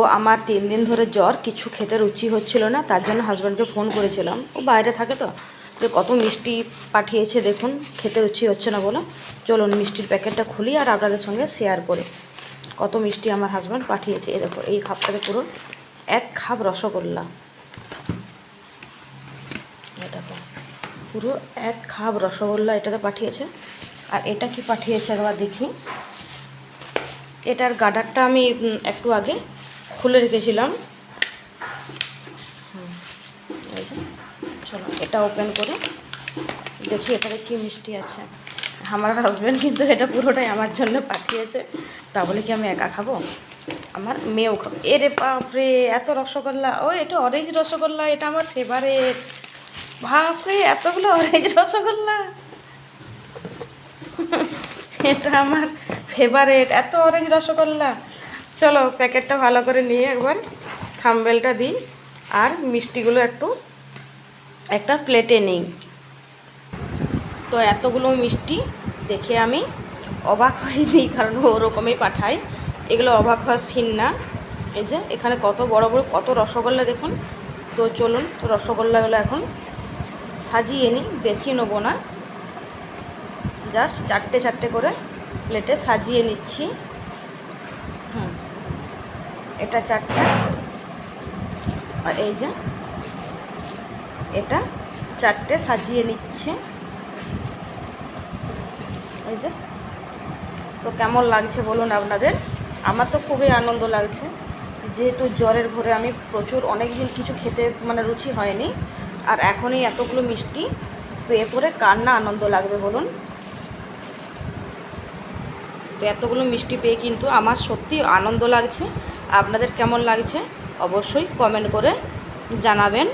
ও আমার তিন দিন ধরে জ্বর, কিছু খেতে রুচি হচ্ছিল না, তার জন্য হাজব্যান্ডকে ফোন করেছিলাম। ও বাইরে থাকে তো, যে কত মিষ্টি পাঠিয়েছে দেখুন, খেতে রুচি হচ্ছে না বলো। চলুন মিষ্টির প্যাকেটটা খুলি আর আপনাদের সঙ্গে শেয়ার করি। কত মিষ্টি আমার হাজব্যান্ড পাঠিয়েছে, এই দেখো, এই খাপটাতে পুরো এক খাপ রসগোল্লা। দেখো, পুরো এক খাপ রসগোল্লা এটাতে পাঠিয়েছে। আর এটা কি পাঠিয়েছে একবার দেখি। এটার গার্ডারটা আমি একটু আগে খুলে রেখেছিলাম। চলো, এটা ওপেন করে দেখি এটাতে কি মিষ্টি আছে। আমার হাজব্যান্ড কিন্তু এটা পুরোটাই আমার জন্য পাঠিয়েছে। তা বলে কি আমি একা খাব? আমার মেয়েও খাব। এরে বাপরে, এত রসগোল্লা। ও, এটা অরেঞ্জ রসগোল্লা, এটা আমার ফেভারেট বাপরে, এতগুলো অরেঞ্জ রসগোল্লা। এটা আমার ফেভারেট এত অরেঞ্জ রসগোল্লা। চলো প্যাকেটটা ভালো করে নিয়ে একবার থাম্বেলটা দিই আর মিষ্টিগুলো একটু একটা প্লেটে নিই। তো এতগুলো মিষ্টি দেখে আমি অবাক হইনি, কারণ ওরকমই পাঠাই এগুলো অবাক হওয়ার সিন না। এই যে এখানে কত বড় বড়, কত রসগোল্লা দেখুন। তো চলুন তো রসগোল্লাগুলো এখন সাজিয়ে নিই, বেশি নেব না। জাস্ট চারটে চারটে করে প্লেটে সাজিয়ে নিচ্ছি। হুম। এটা চারটে। আর এই যে এটা চারটে সাজিয়ে নিচ্ছে। এই যে। তো কেমন লাগছে বলুন আপনাদের? আমার তো খুবই আনন্দ লাগছে। যেহেতু জ্বরের ঘরে আমি প্রচুর অনেক দিন কিছু খেতে মানে রুচি হয়নি। আর এখনই এতগুলো মিষ্টি পেয়ে পরে কার না আনন্দ লাগবে বলুন? তো এতগুলো মিষ্টি পেয়ে কিন্তু আমার সত্যি আনন্দ লাগছে। আপনাদের কেমন লাগছে? অবশ্যই কমেন্ট করে জানাবেন।